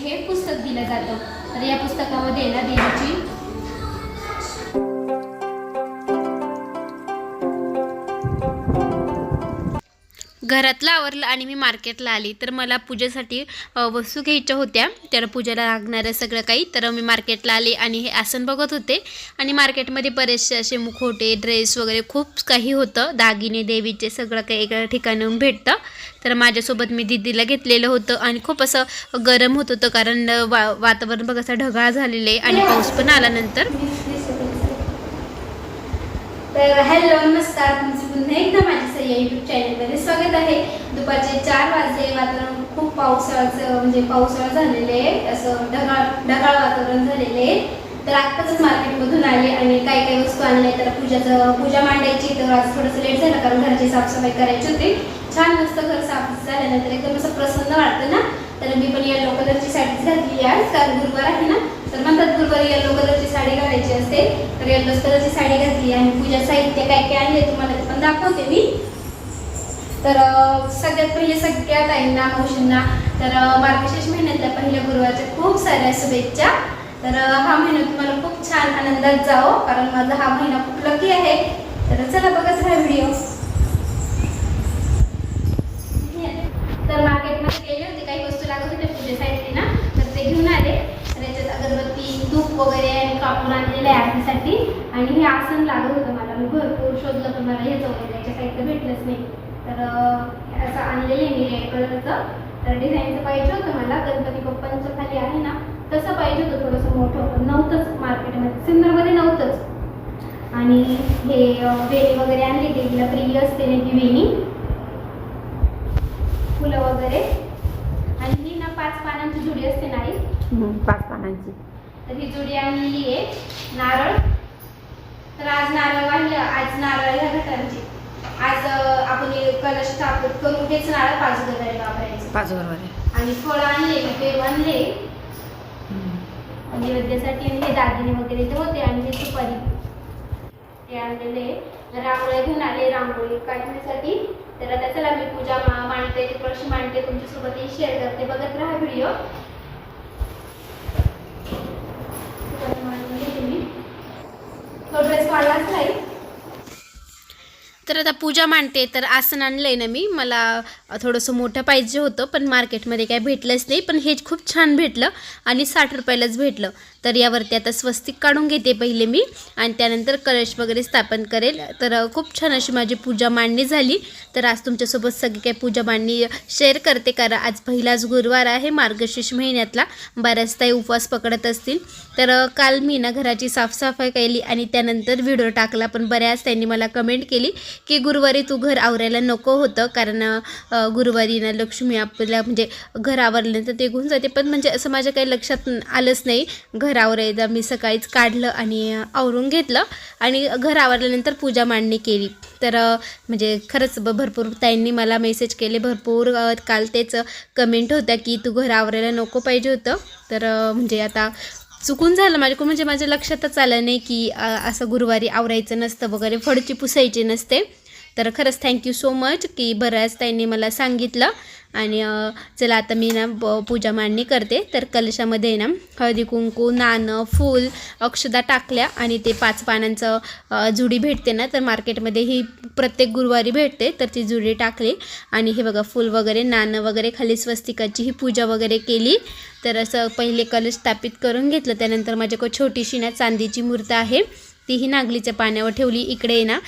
हे पुस्तक दिलं जातं. तर या पुस्तकामध्ये ना देवीची घरातलं आवरलं आणि मी मार्केटला आली. तर मला पूजेसाठी वस्तू घ्यायच्या होत्या. तर पूजेला लागणारं सगळं काही. तर मी मार्केटला आले आणि हे आसन बघत होते. आणि मार्केटमध्ये बरेचसे असे मुखोटे ड्रेस वगैरे खूप काही होतं. दागिने देवीचे सगळं काही एका ठिकाणून भेटतं. तर माझ्यासोबत मी दिदीला घेतलेलं होतं. आणि खूप असं गरम होत होतं कारण वा वातावरण बघ असं ढगाळ झालेलं आहे आणि पाऊस पण आल्यानंतर. तर हॅलो नमस्कार. तुमचं पुन्हा एकदा माझ्या सय यूट्यूब चॅनलमध्ये स्वागत आहे. दुपारचे चार वाजले. वातावरण खूप पावसाळ्याचं म्हणजे पावसाळा झालेले आहे. असं ढगाळ ढगाळ वातावरण झालेले आहे. तर आत्ताच मार्केटमधून आले आणि काही काही वस्तू आणल्या तर पूजाचं पूजा मांडायची. तर आज थोडंसं लेट झालं कारण घरची साफसफाई करायची होती. छान मस्त घर साफ झाल्यानंतर एकदम असं प्रसन्न वाटतं ना. तर मी पण या लोकलरची साडीच घातली आज. कारण गुरुवार आहे ना. तर म्हणतात गुरुवारी येलो कलरची साडी घालायची असते. तर येलो कलरची साडी घातली आणि पूजा साहित्य काय काय आणले तुम्हाला ते पण दाखवते मी. तर सगळ्यात पहिले सगळ्या ताईंना मावशींना तर अं, मार्गशीर्ष महिन्यातल्या पहिल्या गुरुवारच्या खूप साऱ्या शुभेच्छा. तर हा महिना तुम्हाला खूप छान आनंदात जावो कारण माझा हा महिना खूप लकी आहे. तर चला बघत हा व्हिडिओ तर मार्केटमध्ये गेले होते काही वस्तू लागत होत्या पूजेसाठी ना तर ते घेऊन आले तर याच्यात अगरबत्ती धूप वगैरे आणि कापूर आणलेलं आहे आरतीसाठी आणि हे आसन लागत होतं मला मी भरपूर शोधलं पण मला वगैरे याच्या साईडला भेटलंच नाही. तर असं आणलेलं आहे मी रेड कलरचं तर डिझाईनचं पाहिजे होतं मला गणपती बाप्पांचं खाली आहे ना तसं पाहिजे होतं थोडंसं मोठं पण नव्हतंच मार्केटमध्ये सिन्नरमध्ये नव्हतंच. आणि हे वेणी वगैरे आणली देवीला प्रिय असते ना ती वेणी. फुलं वगैरे. आणि ही ना पाच पानांची जुडी असते ना पाच पानांची. तर ही जुडी आणलेली आहे. नारळ. तर आज नारळ वाढलं. आज नारळ ह्या घटांची आज आपण कलश स्थापित करून हेच नारळ पाच वापरायचं. पाच बरोबर आणि फळं आणले पेरू आणले नैवेद्यासाठी आणि हे दागिने वगैरे ते होते आणि हे सुपारी. हे आणलेले. रांगोळ्या घेऊन आले. रांगोळी काढण्यासाठी. तर आता चला मी पूजा मा- मांडते. ती कशी मांडते. तुमच्यासोबतही शेअर करते. बघत राहा व्हिडिओ. तो ड्रेस नाही. तर आता पूजा मांडते तर आसन आणलंय ना मी. मला थोडंसं मोठं पाहिजे होतं पण मार्केटमध्ये काय भेटलंच नाही. पण हे खूप छान भेटलं आणि साठ रुपयालाच भेटलं. तर यावरती आता स्वस्तिक काढून घेते पहिले मी. आणि त्यानंतर कलश वगैरे स्थापन करेल. तर खूप छान अशी माझी पूजा मांडणी झाली. तर आज तुमच्यासोबत सगळी काही पूजा मांडणी शेअर करते कारण आज पहिलाच गुरुवार आहे मार्गशीर्ष महिन्यातला. बऱ्याच ताई उपवास पकडत असतील. तर काल मी ना घराची साफसफाई केली आणि त्यानंतर व्हिडिओ टाकला. पण बऱ्याच त्यांनी मला कमेंट केली की गुरुवारी तू घर आवरायला नको होतं कारण गुरुवारी ना लक्ष्मी आपल्या म्हणजे घर आवरल्यानंतर ते घेऊन जाते. पण म्हणजे असं माझ्या काही लक्षात आलंच नाही. घर आवरायला मी सकाळीच काढलं आणि आवरून घेतलं. आणि घर आवरल्यानंतर पूजा मांडणी केली. तर म्हणजे खरंच ब- भरपूर ताईंनी मला मेसेज केले. भरपूर काल तेच कमेंट होत्या की तू घर आवरायला नको पाहिजे होतं. तर म्हणजे आता चुकून झालं माझ्याकडून. म्हणजे माझ्या लक्षातच आलं नाही की असं गुरुवारी आवरायचं नसतं वगैरे. फडची पुसायची नसते. तर खरंच थँक्यू सो मच की बऱ्याच त्यांनी मला सांगितलं. आणि चला आता मी ना ब पूजा मांडणी करते. तर कलशामध्ये ना हळदी कुंकू नाणं फूल अक्षदा टाकल्या आणि ते पाच पानांचं जुडी भेटते ना तर मार्केटमध्ये ही प्रत्येक गुरुवारी भेटते. तर ती जुडी टाकली. आणि हे बघा फूल वगैरे नाणं वगैरे खाली स्वस्तिकाची ही पूजा वगैरे केली. तर असं पहिले कलश स्थापित करून घेतलं. त्यानंतर माझ्याकडे छोटीशी ना चांदीची मूर्त आहे. तीही नागलीच्या पाण्यावर ठेवली. इकडे ना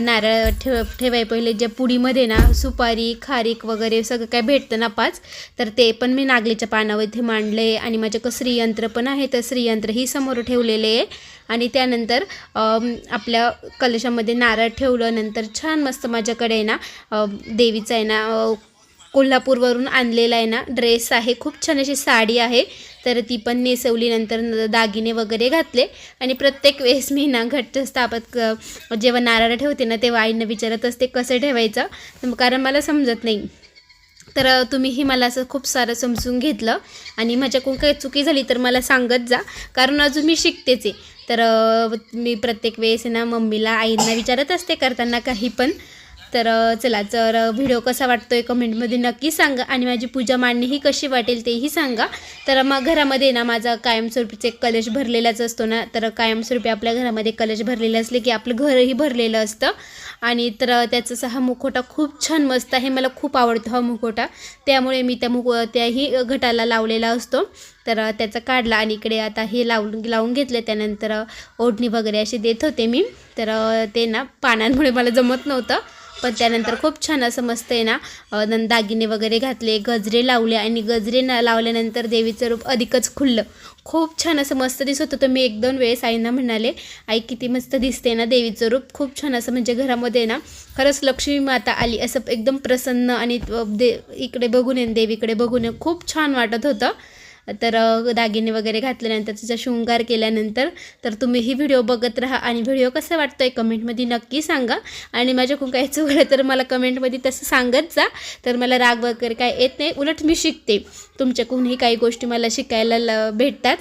नारळ ठेव ठेवाय पहिले ज्या पुडीमध्ये ना सुपारी खारीक वगैरे सगळं काय भेटतं ना पाच तर ते पण मी नागलीच्या पानावर इथे मांडले आणि माझ्याकडं श्रीयंत्र पण आहे तर श्रीयंत्रही समोर ठेवलेले आहे. आणि त्यानंतर आपल्या कलशामध्ये नारळ ठेवलं नंतर छान मस्त माझ्याकडे आहे ना देवीचा आहे ना कोल्हापूरवरून आणलेला आहे ना ड्रेस आहे. खूप छान अशी साडी आहे. तर ती पण नेसवली नंतर न- दागिने वगैरे घातले. आणि प्रत्येक वेळेस मी ना घट्ट स्थापत क जेव्हा नारळ ठेवते ना तेव्हा आईनं विचारत असते कसं ठेवायचं? कारण मला समजत नाही. तर तुम्हीही मला असं खूप सारं समजून घेतलं. आणि माझ्याकडून काही चुकी झाली तर मला सांगत जा. कारण अजून मी शिकतेच आहे. तर मी प्रत्येक वेळेस ना मम्मीला आईंना विचारत असते करताना काही पण. तर चला तर व्हिडिओ कसा वाटतो आहे कमेंटमध्ये नक्की सांगा आणि माझी पूजा मांडणी ही कशी वाटेल तेही सांगा. तर मग घरामध्ये ना माझा कायमस्वरूपीचे कलश भरलेलाच असतो ना तर कायमस्वरूपी आपल्या घरामध्ये कलश भरलेलं असले की आपलं घरही भरलेलं असतं. आणि तर त्याचा हा मुखोटा खूप छान मस्त आहे मला खूप आवडतो हा मुखोटा त्यामुळे मी त्या मुख त्याही घटाला लावलेला असतो. तर त्याचा काढला आणि इकडे आता हे लावून लावून घेतले. त्यानंतर ओढणी वगैरे अशी देत होते मी. तर ते ना पानांमुळे मला जमत नव्हतं. पण त्यानंतर खूप छान असं मस्त आहे ना दागिने वगैरे घातले गजरे लावले आणि गजरे न लावल्यानंतर देवीचं रूप अधिकच खुललं. खूप छान असं मस्त दिसत होतं. मी एक दोन वेळेस आईंना म्हणाले आई किती मस्त दिसते ना देवीचं रूप. खूप छान असं म्हणजे घरामध्ये ना खरंच लक्ष्मी माता आली असं एकदम प्रसन्न आणि दे इकडे बघून येईन देवीकडे बघून खूप छान वाटत होतं. तर दागिने वगैरे घातल्यानंतर तिचा शृंगार केल्यानंतर तर तुम्ही ही व्हिडिओ बघत राहा आणि व्हिडिओ कसा वाटतो आहे कमेंटमध्ये नक्की सांगा. आणि माझ्याकडून काही चुकलं तर मला कमेंटमध्ये तसं सांगत जा. तर मला राग वगैरे काय येत नाही. उलट मी शिकते. तुमच्याकडूनही काही गोष्टी मला शिकायला ल- भेटतात.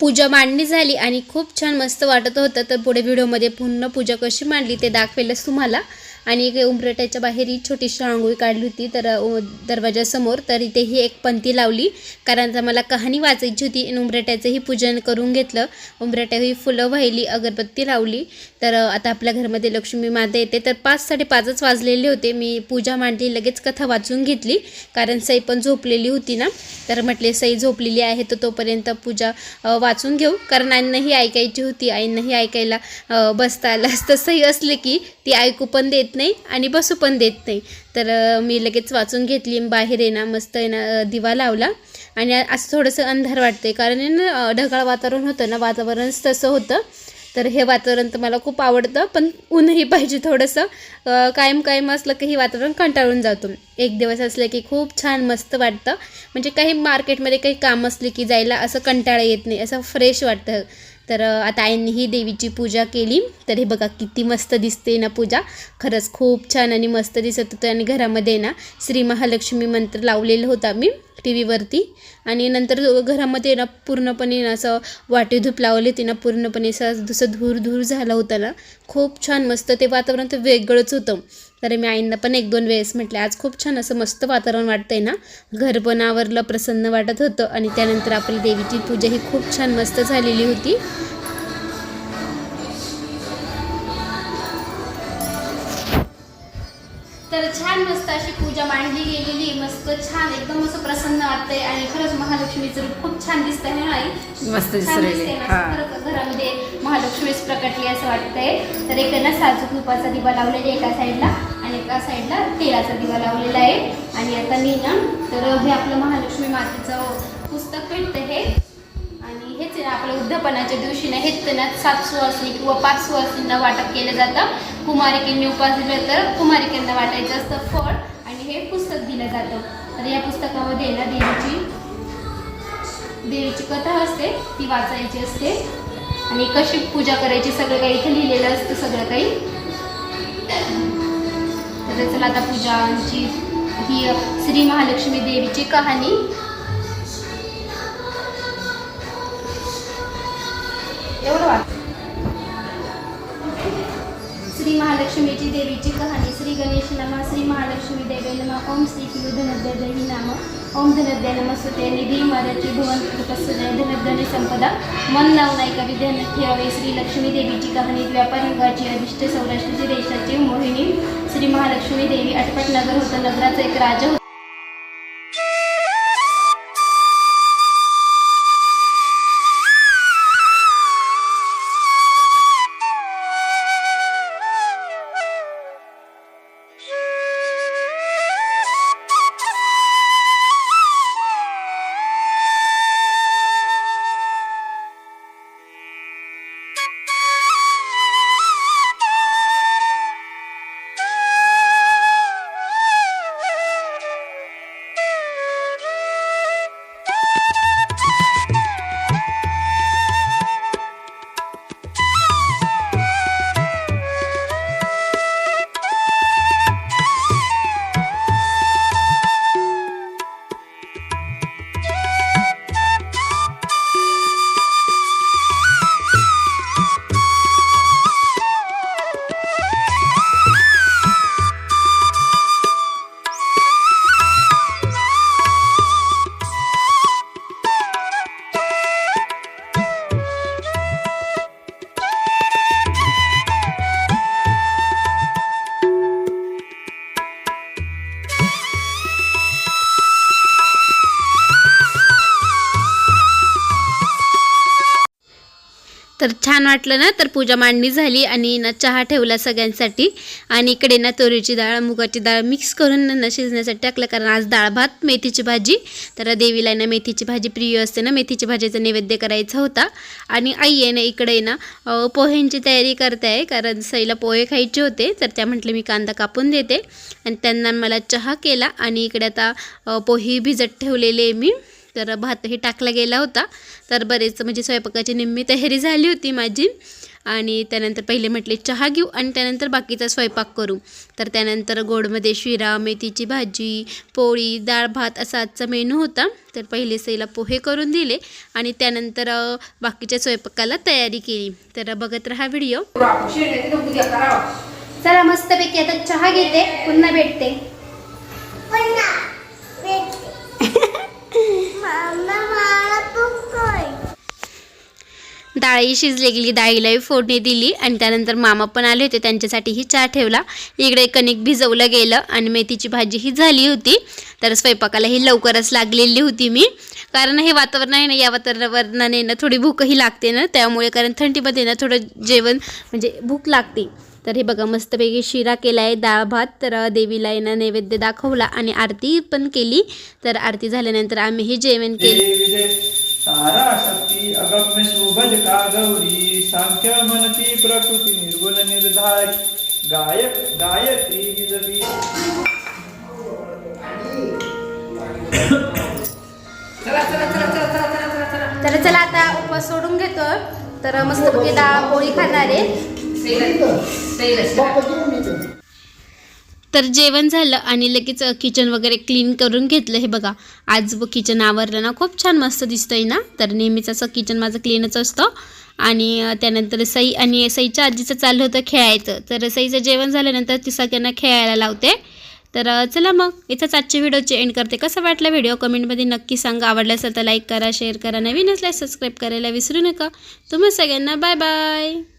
पूजा मांडणी झाली आणि खूप छान मस्त वाटत होतं. तर पुढे व्हिडिओमध्ये पूर्ण पूजा कशी मांडली ते दाखवेलच तुम्हाला. आणि एक उंबरट्याच्या बाहेर ही छोटीशी रांगोळी काढली होती तर दरवाजासमोर तर इथे ही एक पंथी लावली. कारण तर मला कहाणी वाचायची होती आणि उंबरट्याचंही पूजन करून घेतलं. उंबरट्या ही फुलं वाहिली अगरबत्ती लावली. तर आता आपल्या घरामध्ये लक्ष्मी माता येते. तर पाच साडेपाचच वाजलेले होते. मी पूजा मांडली लगेच कथा वाचून घेतली. कारण सई पण झोपलेली होती ना. तर म्हटले सई झोपलेली आहे तर तोपर्यंत पूजा वाचून घेऊ. कारण आईंनाही ऐकायची होती. आईंनाही ऐकायला बसता आलं असतं. सही असले की ती ऐकू पण देत नाही आणि बसू पण देत नाही. तर मी लगेच वाचून घेतली बाहेर येणार मस्त येणार दिवा लावला. आणि असं थोडंसं अंधार वाटते कारण ना ढगाळ वातावरण होतं ना वातावरणच तसं होतं. तर हे वातावरण तर मला खूप आवडतं पण ऊनही पाहिजे थोडंसं. कायम कायम असलं की हे वातावरण कंटाळून जातो. एक दिवस असलं की खूप छान मस्त वाटतं. म्हणजे काही मार्केटमध्ये काही काम असले की जायला असं कंटाळा येत नाही असं फ्रेश वाटतं. तर आता आईंनी ही देवीची पूजा केली. तर हे बघा किती मस्त दिसते ना पूजा. खरंच खूप छान आणि मस्त दिसत होतं आणि घरामध्ये ना श्री महालक्ष्मी मंत्र लावलेला होता मी टी व्हीवरती आणि नंतर घरामध्ये ना पूर्णपणे ना असं वाटे धूप लावले ते ना पूर्णपणे असं जसं धूर धूर झाला होता ना. खूप छान मस्त ते वातावरण तर वेगळंच होतं. तर मी आईंना पण एक दोन वेळेस म्हटले आज खूप छान असं मस्त वातावरण वाटतंय ना. घर पण आवरलं प्रसन्न वाटत होतं आणि त्यानंतर आपली देवीची पूजा ही खूप छान मस्त झालेली होती. तर छान मस्त अशी पूजा मांडली गेलेली आहे. मस्त छान एकदम असं प्रसन्न वाटतंय आणि खरंच महालक्ष्मीचं रूप खूप छान दिसतंय ना आई? मस्त छान दिसू दिसतंय. राहिले ना. हा. खरंच घरामध्ये महालक्ष्मीच प्रकटली असं वाटतंय. तर एक ना साजूक तुपाचा दिवा लावलेला आहे एका साईडला आणि एका साईडला तेलाचा दिवा लावलेला आहे. आणि आता मी ना तर हे आपलं महालक्ष्मी मातेचं पुस्तक भेटतं हे. आणि हेच आहे ना आपल्या उद्यापनाच्या दिवशी ना हेच त्यांना सात सुवासिनी किंवा पाच सुवासिनींना वाटप केलं जातं. कुमारिकेंनी उपास दिलं तर कुमारिकेंना वाटायचं असतं फळ आणि हे पुस्तक दिलं जातं. तर या पुस्तकामध्ये ना देवीची देवीची कथा असते ती वाचायची असते. आणि कशी पूजा करायची सगळं काही इथे लिहिलेलं असतं सगळं काही. तर चला आता पूजांची ही श्री महालक्ष्मी देवीची कहाणी एवढं वाच श्री महालक्ष्मीची देवीची कहाणी श्री गणेश नमा श्री महालक्ष्मी देवे नमा ओम श्री धनद्या धनद्रही नाम ओम धनद्या नमस्ते निधी मदची भुवन कृपस्सदय धनद्याने संपदा मन नावनायिका विद्या ठेवावे. श्री लक्ष्मी देवीची कहाणी व्यापार युगाची अधिष्ठ सौराष्ट्राची देशाची मोहिनी. श्री महालक्ष्मी देवी अटपट नगर होतं नगराचा एक राजा तर छान वाटलं ना? तर पूजा मांडणी झाली आणि ना चहा ठेवला सगळ्यांसाठी. आणि इकडे ना तोरीची डाळ मुगाची डाळ मिक्स करून ना शिजण्यासाठी टाकलं. कारण आज डाळ भात मेथीची भाजी. तर देवीला ना मेथीची भाजी प्रिय असते ना? मेथीची भाजीचा नैवेद्य करायचा होता. आणि आई आहे ना इकडे ना पोह्यांची तयारी करते. कारण सईला पोहे खायचे होते. तर त्या म्हटलं मी कांदा कापून देते. आणि त्यांना मला चहा केला. आणि इकडे आता पोहे भिजत ठेवलेले आहे मी. तर भातही टाकला गेला होता. तर बरेच म्हणजे स्वयंपाकाची निम्मी तयारी झाली होती माझी. आणि त्यानंतर पहिले म्हटले चहा घेऊ आणि त्यानंतर बाकीचा स्वयंपाक करू. तर त्यानंतर गोडमध्ये शिरा मेथीची भाजी पोळी डाळ भात असा आजचा मेनू होता. तर पहिले सईला पोहे करून दिले आणि त्यानंतर बाकीच्या स्वयंपाकाला तयारी केली. तर बघत राहा व्हिडिओ. चला मस्तपैकी आता चहा घेते. पुन्हा भेटते. डाळी शिजली गेली डाळीलाही फोडणी दिली आणि त्यानंतर मामा पण आले होते त्यांच्यासाठीही चहा ठेवला. इकडे कणिक भिजवलं गेलं आणि मेथीची भाजी ही झाली होती. तर स्वयंपाकाला ही लवकरच लागलेली होती मी. कारण हे वातावरण आहे ना या वातावरणाने ना थोडी भूकही लागते ना त्यामुळे कारण थंडीमध्ये ना थोडं जेवण म्हणजे भूक लागते. तर हे बघा मस्तपैकी शिरा केला आहे डाळ भात. तर देवीला येणं नैवेद्य दाखवला आणि आरती पण केली. तर आरती झाल्यानंतर आम्हीही जेवण केलं. तारा शक्ती अगम्य शोभज का गौरी सांख्य मनती प्रकृती निर्गुण निर्धारी गायक गायत्री विजवी. तर चला आता उपवास सोडून घेतो. तर मस्तपैकी डाळ पोळी खाणार आहे. तर जेवण झालं आणि लगेच किचन वगैरे क्लीन करून घेतलं. हे बघा आज व किचन आवरलं ना खूप छान मस्त दिसतंय ना? तर नेहमीच असं किचन माझं क्लीनच असतं. आणि त्यानंतर सई आणि सईच्या आजीचं चाललं होतं खेळायचं. तर सईचं जेवण झाल्यानंतर ती सगळ्यांना खेळायला लावते. तर चला मग इथंच आजच्या व्हिडिओचे एंड करते. कसं वाटलं व्हिडिओ? कमेंटमध्ये नक्की सांगा. आवडलं असेल तर लाईक करा शेअर करा. नवीन असल्यास सबस्क्राईब करायला विसरू नका. तुम्ही सगळ्यांना बाय बाय